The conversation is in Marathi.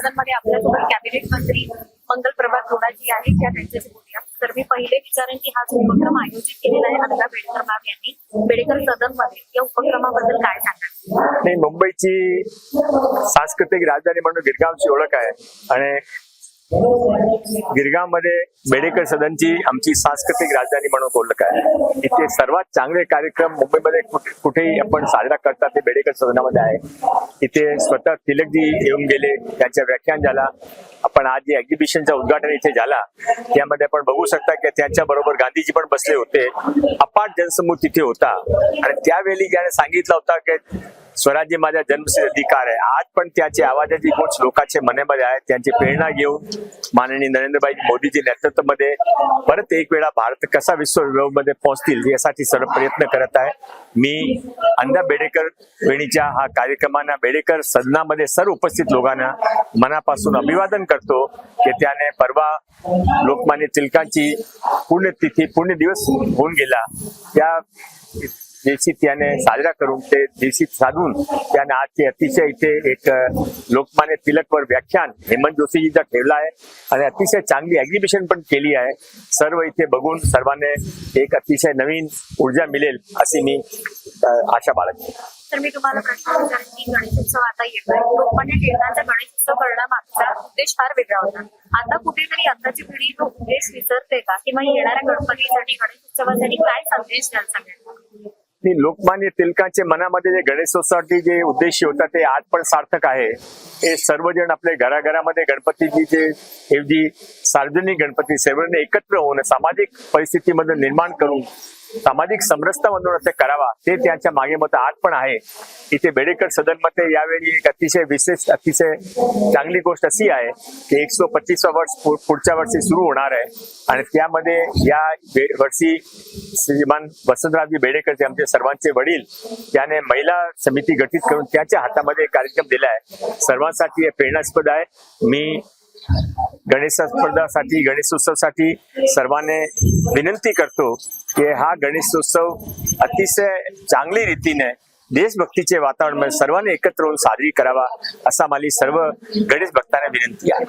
सदनमध्ये आपल्यासोबत कॅबिनेट मंत्री मंगल प्रभात जोडाजी आहेत त्या त्यांच्याशी बोलूया. तर मी पहिले विचारेन की हा जो उपक्रम आयोजित केलेला आहे अण्णा बेडेकर बाब यांनी बेडेकर सदनमध्ये या उपक्रमाबद्दल काय सांगाल? नाही मुंबईची सांस्कृतिक राजधानी म्हणून गिरगावची ओळख आहे. आणि गिरगावमध्ये बेडेकर सदनची आमची सांस्कृतिक राजधानी म्हणून ओळख आहे. इथे सर्वात चांगले कार्यक्रम मुंबईमध्ये कुठेही आपण साजरा करतात ते बेडेकर सदनामध्ये आहे. इथे स्वतः तिलकजी येऊन गेले त्यांच्या व्याख्यान झाला. आपण आज जे एक्झिबिशनचं उद्घाटन इथे झाला त्यामध्ये आपण बघू शकता की त्यांच्या बरोबर गांधीजी पण बसले होते. अपाट जनसमूह तिथे होता. आणि त्यावेळी ज्याने सांगितलं होता की स्वराज्य माझा जन्मसिद्ध अधिकार आहे. आज पण त्याची आवाजाची गोष्ट लोकांच्या मनामध्ये आहे त्यांची प्रेरणा घेऊन माननीय नरेंद्रभाई मोदीजी नेतृत्वामध्ये परत एक वेळा भारत कसा विश्वमध्ये पोहोचतील यासाठी सर्व प्रयत्न करत आहे. मी अंधा बेडेकर वेणीच्या हा कार्यक्रमांना बेडेकर सदनामध्ये सर्व उपस्थित लोकांना मनापासून अभिवादन करतो की त्याने परवा लोकमान्य टिळकांची पुण्यतिथी पुण्य दिवस होऊन गेला. त्या दिवशी त्याने साजरा करून ते दिवशी साधून त्याने आजचे अतिशय इथे एक लोकमान्य तिलकवर व्याख्यान हेमंत जोशीजीचा ठेवला आहे. आणि अतिशय चांगली एक्झिबिशन पण केली आहे. सर्व इथे बघून सर्वांनी एक अतिशय नवीन ऊर्जा मिळेल अशी मी आशा बाळगते. तर मी तुम्हाला प्रश्न विचारेन की गणेशोत्सव आता येतोय. लोकमान्य टिळकांचा गणेशोत्सव करण्यामागचा उद्देश फार वेगळा होता. आता कुठेतरी आताची पिढी तो उद्देश विसरते का? किंवा येणाऱ्या गणपतीसाठी गणेशोत्सवासाठी काय संदेश द्याल सगळ्यांना? की लोकमान्य टिळकांच्या मनामध्ये जे गणेशोत्सवासाठी जे उद्देश होता ते आज पण सार्थक आहे. हे सर्वजण आपले घराघरामध्ये गणपतीची जे ऐवजी सार्वजनिक गणपती सर्वांनी एकत्र होऊन सामाजिक परिस्थितीमध्ये निर्माण करून सामाजिक समरसता म्हणून करावा ते त्यांच्या मागे मत आज पण आहे. इथे बेडेकर सदनमध्ये यावेळी एक अतिशय विशेष अतिशय चांगली गोष्ट अशी आहे की एकशे पंचवीसवा वर्ष पुढच्या वर्षी सुरू होणार आहे. आणि त्यामध्ये या बे- वर्षी श्रीमान वसंतरावजी बेडेकर जे आमचे सर्वांचे वडील त्याने महिला समिती गठीत करून त्याच्या हातामध्ये कार्यक्रम दिला आहे सर्वांसाठी हे प्रेरणास्पद आहे. मी गणेश स्पर्धासाठी गणेशोत्सवासाठी सर्वांनी विनंती करतो की हा गणेशोत्सव अतिशय चांगली रीतीने देशभक्तीचे वातावरण म्हणजे सर्वांनी एकत्र होऊन साजरी करावा असा माझी सर्व गणेश भक्तांना विनंती आहे.